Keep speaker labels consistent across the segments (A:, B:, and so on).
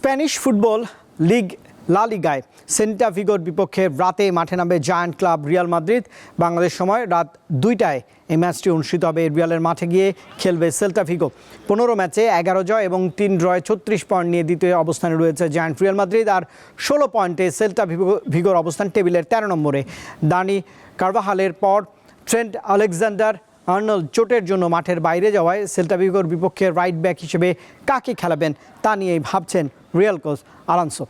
A: Spanish football league লা লিগায় সেন্টা ভিগোর বিপক্ষে রাতে মাঠে নামবে giant club Real Madrid. Bangladesh সময় রাত দুইটায় এই ম্যাচটি অনুষ্ঠিত হবে। রিয়ালের মাঠে গিয়ে খেলবে সেল্টা ভিগো। পনেরো ম্যাচে এগারো জয় এবং তিন ড্রয় ছত্রিশ পয়েন্ট নিয়ে দ্বিতীয় অবস্থানে রয়েছে জায়ান্ট রিয়াল মাদ্রিদ আর ষোলো পয়েন্টে সেল্টা ভিগো ভিগোর অবস্থান টেবিলের তেরো নম্বরে। দানি কারভাহালের পর ট্রেন্ট আলেকজান্ডার আর্নল্ড চোটের জন্য মাঠের বাইরে যাওয়ায় সেল্টাভিগোর বিপক্ষে রাইট ব্যাক হিসেবে কাকে খেলাবেন তা নিয়েই ভাবছেন রিয়াল কোচ আলানসো।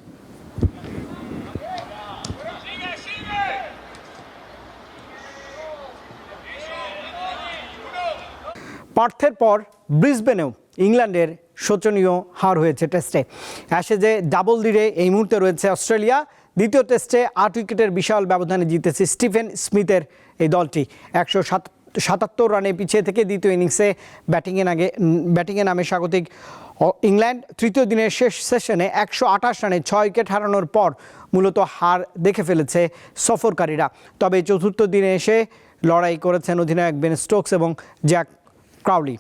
A: পার্থের পর ব্রিসবেনেও ইংল্যান্ডের শোচনীয় হার হয়েছে টেস্টে। অ্যাশেজে ডাবল দিরে এই মুহূর্তে রয়েছে অস্ট্রেলিয়া। দ্বিতীয় টেস্টে আট উইকেটের বিশাল ব্যবধানে জিতেছে স্টিফেন স্মিথের এই দলটি। একশো সাত সাতাত্তর রানে পিছিয়ে থেকে দ্বিতীয় ইনিংসে ব্যাটিংয়ে আগে ব্যাটিংয়ে নামে স্বাগতিক ইংল্যান্ড। তৃতীয় দিনের শেষ সেশনে একশো আঠাশ রানে ছয় উইকেট হারানোর পর মূলত হার দেখে ফেলেছে সফরকারীরা। তবে চতুর্থ দিনে এসে লড়াই করেছেন অধিনায়ক বেন স্টোকস এবং জ্যাক ক্রাউলি।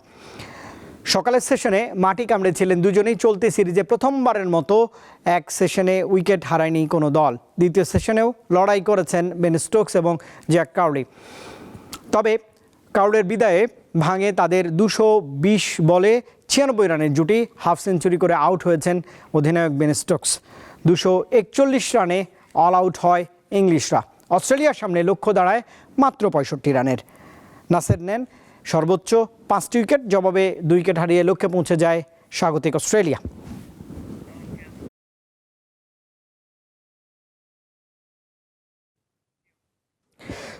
A: সকালের সেশনে মাটি কামড়েছিলেন দুজনেই চলতি সিরিজে প্রথমবারের মতো এক সেশনে উইকেট হারায়নি কোনো দল। দ্বিতীয় সেশনেও লড়াই করেছেন বেন স্টোকস এবং জ্যাক কাউলি তবে কাউলের বিদায়ে ভাঙে তাদের দুশো বিশ বলে ছিয়ানব্বই রানের জুটি। হাফ সেঞ্চুরি করে আউট হয়েছেন অধিনায়ক বেন স্টোকস। দুশো একচল্লিশ রানে অল আউট হয় ইংলিশরা। অস্ট্রেলিয়ার সামনে লক্ষ্য দাঁড়ায় মাত্র পঁয়ষট্টি রানের। নাসের নেন সর্বোচ্চ পাঁচটি উইকেট, জবাবে দুই উইকেট হারিয়ে লক্ষ্যে পৌঁছে যায় স্বাগতিক অস্ট্রেলিয়া।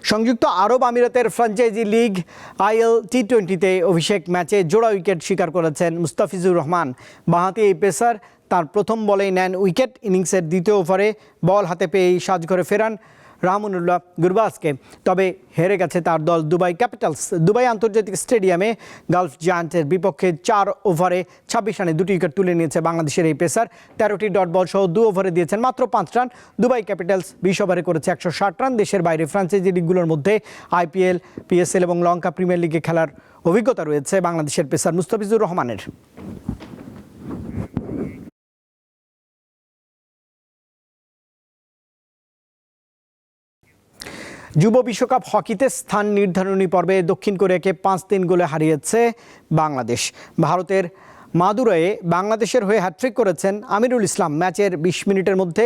A: সংযুক্ত আরব আমিরাতের ফ্রাঞ্চাইজি লিগ আইএল টি টোয়েন্টিতে অভিষেক ম্যাচে জোড়া উইকেট স্বীকার করেছেন মুস্তাফিজুর রহমান। বাহাতি এই পেসার তার প্রথম বলেই নেন উইকেট, ইনিংসের দ্বিতীয় ওভারে বল হাতে পেয়েই সাজঘরে ফেরান। রাহমানুল্লাহ গুরবাসকে তবে হেরে গেছে তার দল দুবাই ক্যাপিটালস। দুবাই আন্তর্জাতিক স্টেডিয়ামে গালফ জায়ান্টের বিপক্ষে চার ওভারে ছাব্বিশ রানে দুটি উইকেট তুলে নিয়েছে বাংলাদেশের এই পেসার। তেরোটি ডট বল সহ দু ওভারে দিয়েছেন মাত্র পাঁচ রান। দুবাই ক্যাপিটালস বিশ ওভারে করেছে একশো ষাট রান। দেশের বাইরে ফ্রাঞ্চাইজি লিগগুলোর মধ্যে আইপিএল, পিএসএল এবং লঙ্কা প্রিমিয়ার লিগে খেলার অভিজ্ঞতা রয়েছে বাংলাদেশের পেসার মুস্তাফিজুর রহমানের। যুব বিশ্বকাপ হকিতে স্থান নির্ধারণী পর্বে দক্ষিণ কোরিয়াকে পাঁচ তিন গোলে হারিয়েছে বাংলাদেশ। ভারতের মাদুরায়ে বাংলাদেশের হয়ে হ্যাট্রিক করেছেন আমিরুল ইসলাম। ম্যাচের বিশ মিনিটের মধ্যে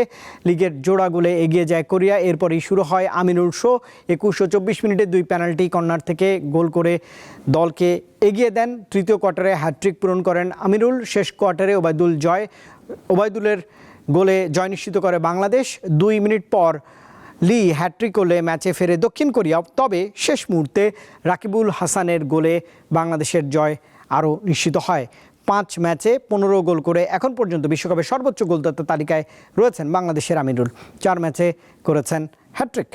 A: লিগের জোড়া গোলে এগিয়ে যায় কোরিয়া। এরপরই শুরু হয় আমিনুল শো। একুশ ও চব্বিশ মিনিটে দুই পেনাল্টি কর্নার থেকে গোল করে দলকে এগিয়ে দেন। তৃতীয় কোয়ার্টারে হ্যাট্রিক পূরণ করেন আমিরুল শেষ কোয়ার্টারে ওবায়দুল জয় ওবায়দুলের গোলে জয় নিশ্চিত করে বাংলাদেশ। দুই মিনিট পর লি হ্যাট্রিক করলে ম্যাচে ফেরে দক্ষিণ কোরিয়া। তবে শেষ মুহূর্তে রাকিবুল হাসানের গোলে বাংলাদেশের জয় আরও নিশ্চিত হয়। পাঁচ ম্যাচে পনেরো গোল করে এখন পর্যন্ত বিশ্বকাপের সর্বোচ্চ গোলদাতা তালিকায় রয়েছেন বাংলাদেশের আমিরুল। চার ম্যাচে করেছেন হ্যাট্রিক।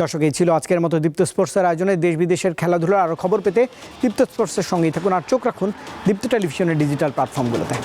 A: দর্শক, এই ছিল আজকের মতো দীপ্ত স্পোর্টসের আয়োজনে দেশ বিদেশের খেলাধুলার আরও খবর পেতে দীপ্ত স্পোর্টসের সঙ্গেই থাকুন আর চোখ রাখুন দীপ্ত টেলিভিশনের ডিজিটাল প্ল্যাটফর্মগুলোতে।